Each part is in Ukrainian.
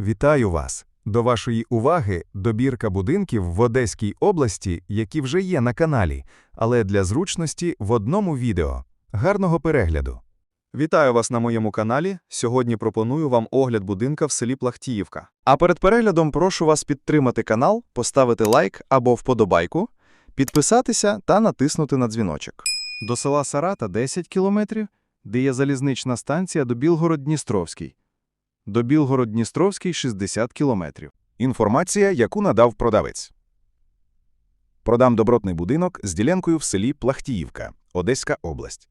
Вітаю вас! До вашої уваги добірка будинків в Одеській області, які вже є на каналі, але для зручності в одному відео. Гарного перегляду! Вітаю вас на моєму каналі. Сьогодні пропоную вам огляд будинка в селі Плахтіївка. А перед переглядом прошу вас підтримати канал, поставити лайк або вподобайку, підписатися та натиснути на дзвіночок. До села Сарата 10 кілометрів, де є залізнична станція до Білгород-Дністровський. До Білгород-Дністровський 60 кілометрів. Інформація, яку надав продавець. Продам добротний будинок з ділянкою в селі Плахтіївка, Одеська область.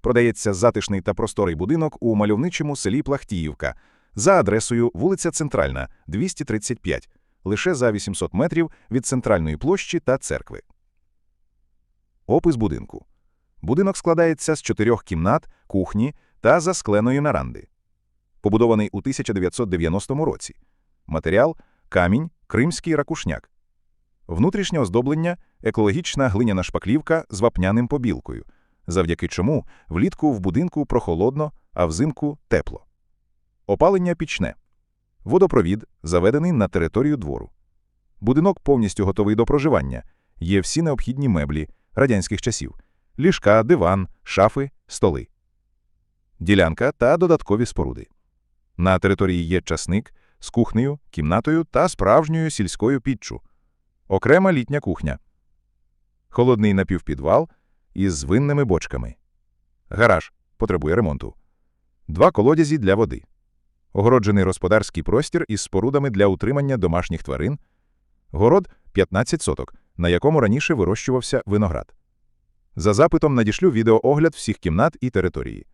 Продається затишний та просторий будинок у мальовничому селі Плахтіївка за адресою вулиця Центральна, 235, лише за 800 метрів від центральної площі та церкви. Опис будинку. Будинок складається з чотирьох кімнат, кухні та заскленої наранди. Побудований у 1990 році. Матеріал – камінь, кримський ракушняк. Внутрішнє оздоблення – екологічна глиняна шпаклівка з вапняним побілкою, завдяки чому влітку в будинку прохолодно, а взимку – тепло. Опалення пічне. Водопровід заведений на територію двору. Будинок повністю готовий до проживання. Є всі необхідні меблі радянських часів – ліжка, диван, шафи, столи. Ділянка та додаткові споруди. На території є часник з кухнею, кімнатою та справжньою сільською піччю. Окрема літня кухня. Холодний напівпідвал із винними бочками. Гараж потребує ремонту. Два колодязі для води. Огороджений господарський простір із спорудами для утримання домашніх тварин. Город 15 соток, на якому раніше вирощувався виноград. За запитом надішлю відеоогляд всіх кімнат і території.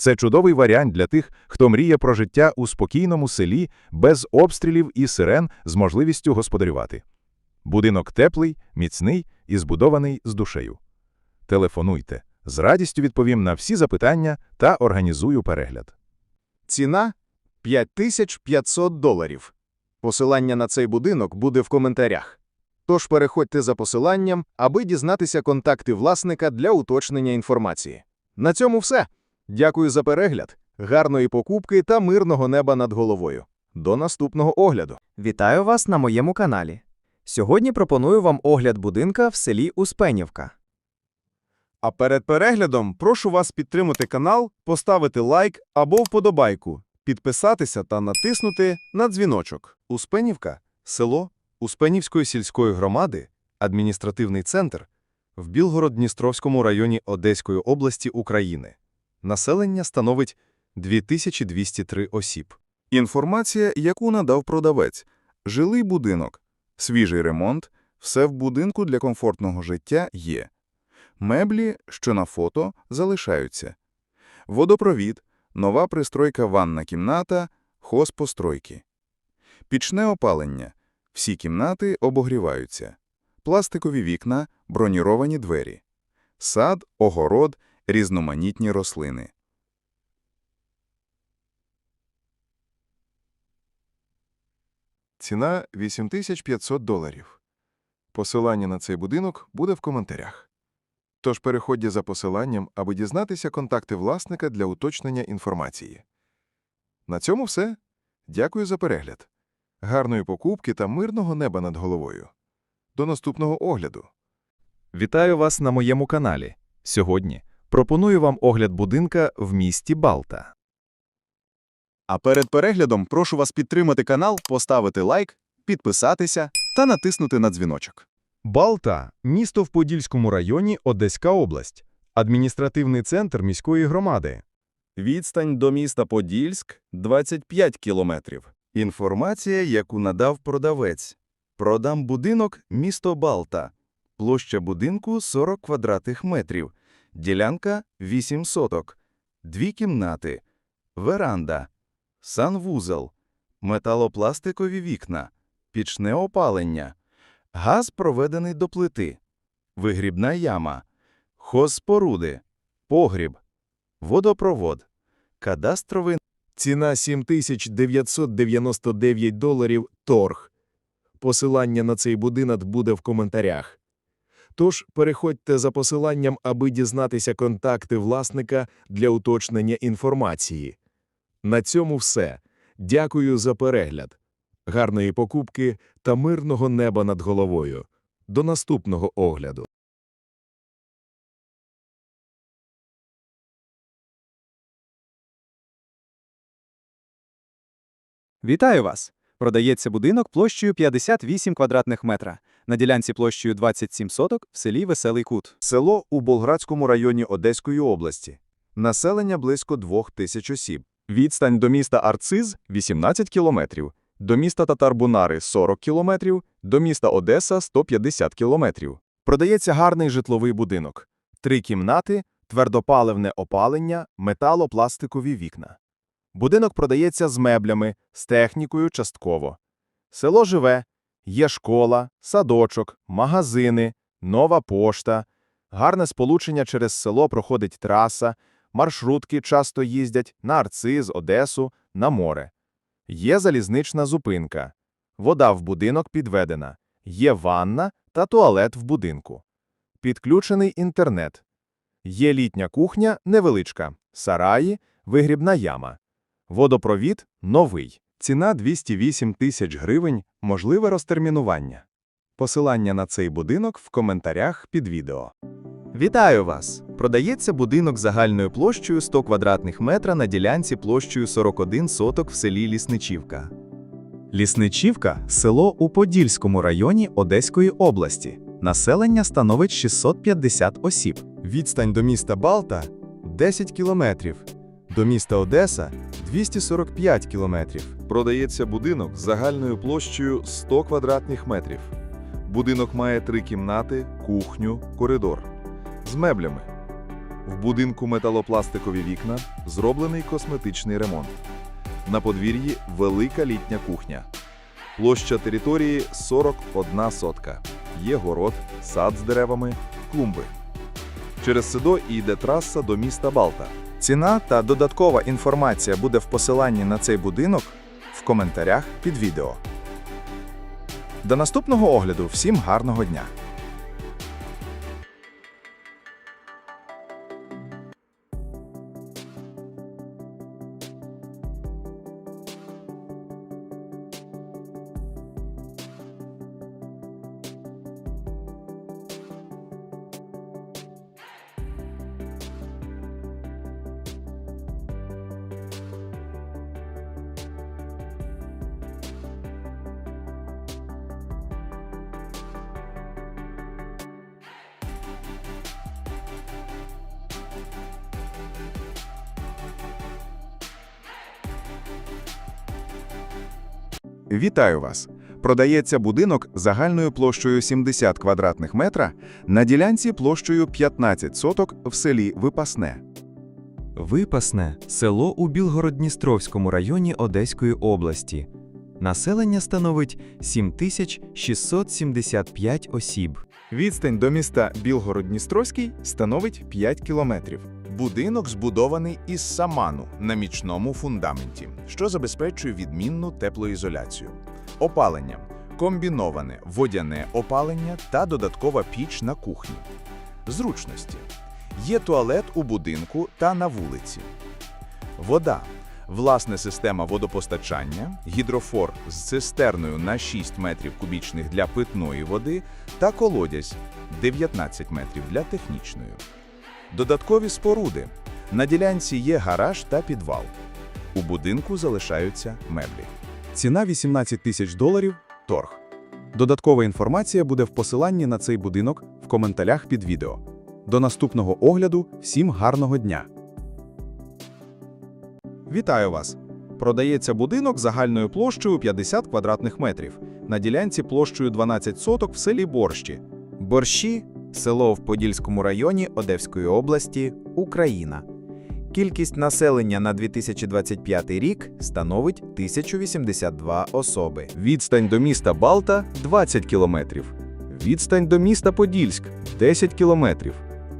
Це чудовий варіант для тих, хто мріє про життя у спокійному селі, без обстрілів і сирен з можливістю господарювати. Будинок теплий, міцний і збудований з душею. Телефонуйте. З радістю відповім на всі запитання та організую перегляд. Ціна – 5500 доларів. Посилання на цей будинок буде в коментарях. Тож переходьте за посиланням, аби дізнатися контакти власника для уточнення інформації. На цьому все. Дякую за перегляд, гарної покупки та мирного неба над головою. До наступного огляду. Вітаю вас на моєму каналі. Сьогодні пропоную вам огляд будинка в селі Успенівка. А перед переглядом прошу вас підтримати канал, поставити лайк або вподобайку, підписатися та натиснути на дзвіночок. Успенівка – село Успенівської сільської громади, адміністративний центр в Білгород-Дністровському районі Одеської області України. Населення становить 2203 осіб. Інформація, яку надав продавець. Жилий будинок. Свіжий ремонт. Все в будинку для комфортного життя є. Меблі, що на фото, залишаються. Водопровід, нова пристройка ванна кімната, хозпостройки. Пічне опалення. Всі кімнати обогріваються. Пластикові вікна, броніровані двері. Сад, огород, різноманітні рослини. Ціна 8500 доларів. Посилання на цей будинок буде в коментарях. Тож переходьте за посиланням, аби дізнатися контакти власника для уточнення інформації. На цьому все. Дякую за перегляд. Гарної покупки та мирного неба над головою. До наступного огляду. Вітаю вас на моєму каналі. Сьогодні пропоную вам огляд будинка в місті Балта. А перед переглядом прошу вас підтримати канал, поставити лайк, підписатися та натиснути на дзвіночок. Балта – місто в Подільському районі, Одеська область, адміністративний центр міської громади. Відстань до міста Подільськ – 25 кілометрів. Інформація, яку надав продавець. Продам будинок місто Балта. Площа будинку 40 квадратних метрів. Ділянка 8 соток. Дві кімнати. Веранда. Санвузол. Металопластикові вікна. Пічне опалення. Газ проведений до плити. Вигрібна яма. Хозспоруди. Погріб. Водопровод. Кадастровий Ціна 7999 доларів торг. Посилання на цей будинок буде в коментарях. Тож переходьте за посиланням, аби дізнатися контакти власника для уточнення інформації. На цьому все. Дякую за перегляд. Гарної покупки та мирного неба над головою. До наступного огляду. Вітаю вас! Продається будинок площею 58 квадратних метра на ділянці площею 27 соток в селі Веселий Кут. Село у Болградському районі Одеської області. Населення близько 2000 осіб. Відстань до міста Арциз – 18 кілометрів, до міста Татарбунари – 40 кілометрів, до міста Одеса – 150 кілометрів. Продається гарний житловий будинок. Три кімнати, твердопаливне опалення, металопластикові вікна. Будинок продається з меблями, з технікою частково. Село живе, є школа, садочок, магазини, нова пошта, гарне сполучення через село проходить траса, маршрутки часто їздять на Арциз, Одесу, на море. Є залізнична зупинка. Вода в будинок підведена. Є ванна та туалет в будинку. Підключений інтернет. Є літня кухня невеличка, сараї, вигрібна яма. Водопровід новий. Ціна 208 тисяч гривень, можливе розтермінування. Посилання на цей будинок в коментарях під відео. Вітаю вас! Продається будинок загальною площею 100 квадратних метра на ділянці площею 41 соток в селі Лісничівка. Лісничівка – село у Подільському районі Одеської області. Населення становить 650 осіб. Відстань до міста Балта – 10 кілометрів. До міста Одеса – 245 кілометрів. Продається будинок з загальною площею 100 квадратних метрів. Будинок має три кімнати, кухню, коридор. З меблями. В будинку металопластикові вікна, зроблений косметичний ремонт. На подвір'ї велика літня кухня. Площа території 41 сотка. Є город, сад з деревами, клумби. Через седо йде траса до міста Балта. Ціна та додаткова інформація буде в посиланні на цей будинок в коментарях під відео. До наступного огляду всім гарного дня! Вітаю вас! Продається будинок загальною площею 70 квадратних метра на ділянці площею 15 соток в селі Випасне. Випасне село у Білгород-Дністровському районі Одеської області. Населення становить 7675 осіб. Відстань до міста Білгород-Дністровський становить 5 кілометрів. Будинок збудований із саману на мічному фундаменті, що забезпечує відмінну теплоізоляцію. Опалення комбіноване водяне опалення та додаткова піч на кухні. Зручності є туалет у будинку та на вулиці. Вода. Власна система водопостачання, гідрофор з цистерною на 6 метрів кубічних для питної води та колодязь 19 метрів для технічної. Додаткові споруди. На ділянці є гараж та підвал. У будинку залишаються меблі. Ціна 18 тисяч доларів – торг. Додаткова інформація буде в посиланні на цей будинок в коментарях під відео. До наступного огляду всім гарного дня! Вітаю вас! Продається будинок загальною площею 50 квадратних метрів на ділянці площею 12 соток в селі Борщі. Борщі село в Подільському районі Одеської області, Україна. Кількість населення на 2025 рік становить 1082 особи. Відстань до міста Балта 20 кілометрів. Відстань до міста Подільськ 10 кілометрів.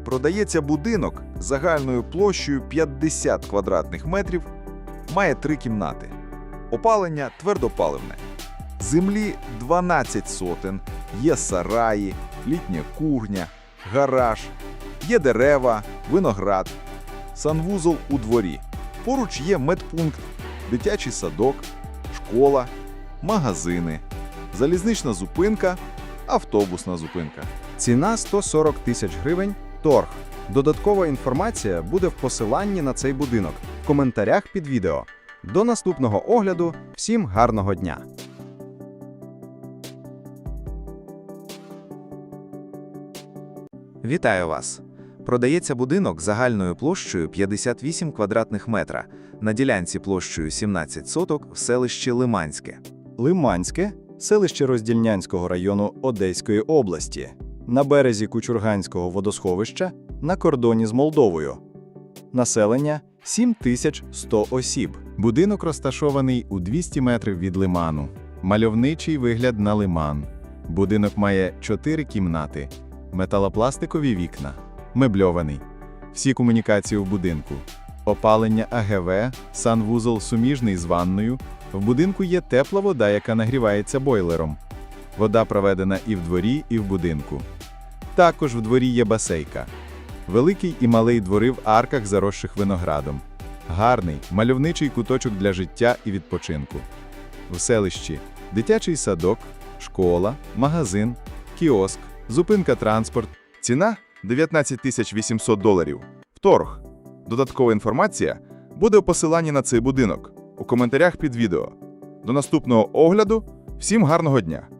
Продається будинок загальною площею 50 квадратних метрів, має три кімнати. Опалення твердопаливне. Землі 12 сотен, є сараї, літня кухня, гараж, є дерева, виноград, санвузол у дворі. Поруч є медпункт, дитячий садок, школа, магазини, залізнична зупинка, автобусна зупинка. Ціна 140 тисяч гривень. Торг. Додаткова інформація буде в посиланні на цей будинок в коментарях під відео. До наступного огляду. Всім гарного дня! Вітаю вас! Продається будинок загальною площею 58 квадратних метра на ділянці площею 17 соток в селищі Лиманське. Лиманське селище Роздільнянського району Одеської області, на березі Кучурганського водосховища на кордоні з Молдовою. Населення 7100 осіб. Будинок розташований у 200 метрів від лиману. Мальовничий вигляд на лиман. Будинок має 4 кімнати, металопластикові вікна, мебльований. Всі комунікації в будинку. Опалення АГВ, санвузол суміжний з ванною. В будинку є тепла вода, яка нагрівається бойлером. Вода проведена і в дворі, і в будинку. Також в дворі є басейка. Великий і малий двори в арках, заросших виноградом. Гарний, мальовничий куточок для життя і відпочинку. В селищі дитячий садок, школа, магазин, кіоск, зупинка транспорт. Ціна 19 тисяч 800 доларів. Вторг. Додаткова інформація буде у посиланні на цей будинок у коментарях під відео. До наступного огляду. Всім гарного дня!